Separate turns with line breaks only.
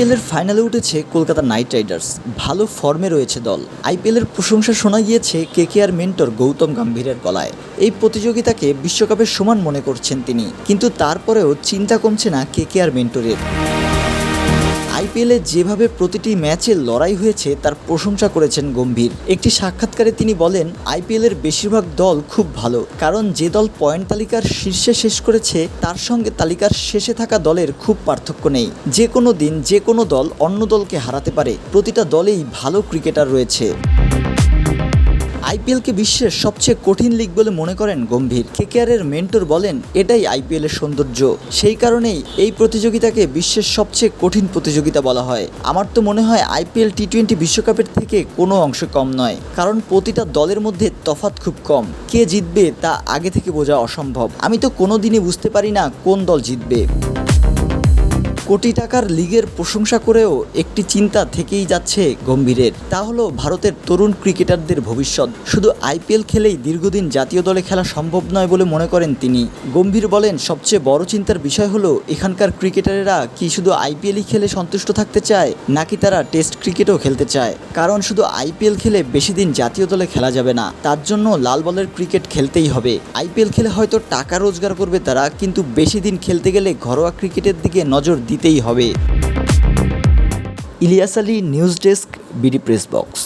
আইপিএলের ফাইনালে উঠেছে কলকাতা নাইট রাইডার্স। ভালো ফর্মে রয়েছে দল। আইপিএলের প্রশংসা শোনা গিয়েছে কেকেআর মেন্টর গৌতম গম্ভীরের গলায়। এই প্রতিযোগিতাকে বিশ্বকাপের সমান মনে করছেন তিনি। কিন্তু তারপরেও চিন্তা কমছে না কে কে আর মেন্টরের। আইপিএলে যেভাবে প্রতিটি ম্যাচে লড়াই হয়েছে, তার প্রশংসা করেছেন গম্ভীর। একটি সাক্ষাৎকারে তিনি বলেন, আইপিএলের বেশিরভাগ দল খুব ভালো, কারণ যে দল পয়েন্ট তালিকার শীর্ষে শেষ করেছে, তার সঙ্গে তালিকার শেষে থাকা দলের খুব পার্থক্য নেই। যে কোনো দিন যে কোনো দল অন্য দলকে হারাতে পারে, প্রতিটা দলেই ভালো ক্রিকেটার রয়েছে। আইপিএলকে বিশ্বের সবচেয়ে কঠিন লিগ বলে মনে করেন গম্ভীর। কেকেআরের মেন্টর বলেন, এটাই আইপিএলের সৌন্দর্য। সেই কারণেই এই প্রতিযোগিতাকে বিশ্বের সবচেয়ে কঠিন প্রতিযোগিতা বলা হয়। আমার তো মনে হয় আইপিএল টি টোয়েন্টি বিশ্বকাপের থেকে কোনো অংশ কম নয়, কারণ প্রতিটা দলের মধ্যে তফাৎ খুব কম। কে জিতবে তা আগে থেকে বোঝা অসম্ভব। আমি তো কোনো দিনই বুঝতে পারি না কোন দল জিতবে। কোটি টাকার লিগের প্রশংসা করেও একটি চিন্তা থেকেই যাচ্ছে গম্ভীরের। তা হলো ভারতের তরুণ ক্রিকেটারদের ভবিষ্যৎ। শুধু আইপিএল খেলেই দীর্ঘদিন জাতীয় দলে খেলা সম্ভব নয় বলে মনে করেন তিনি। গম্ভীর বলেন, সবচেয়ে বড় চিন্তার বিষয় হলো এখানকার ক্রিকেটারেরা কি শুধু আইপিএলই খেলে সন্তুষ্ট থাকতে চায়, নাকি তারা টেস্ট ক্রিকেটও খেলতে চায়? কারণ শুধু আইপিএল খেলে বেশি দিন জাতীয় দলে খেলা যাবে না, তার জন্য লাল বলের ক্রিকেট খেলতেই হবে। আইপিএল খেলে হয়তো টাকা রোজগার করবে তারা, কিন্তু বেশি দিন খেলতে গেলে ঘরোয়া ক্রিকেটের দিকে নজর দিতেই হবে। Ilias Ali news desk BD press box.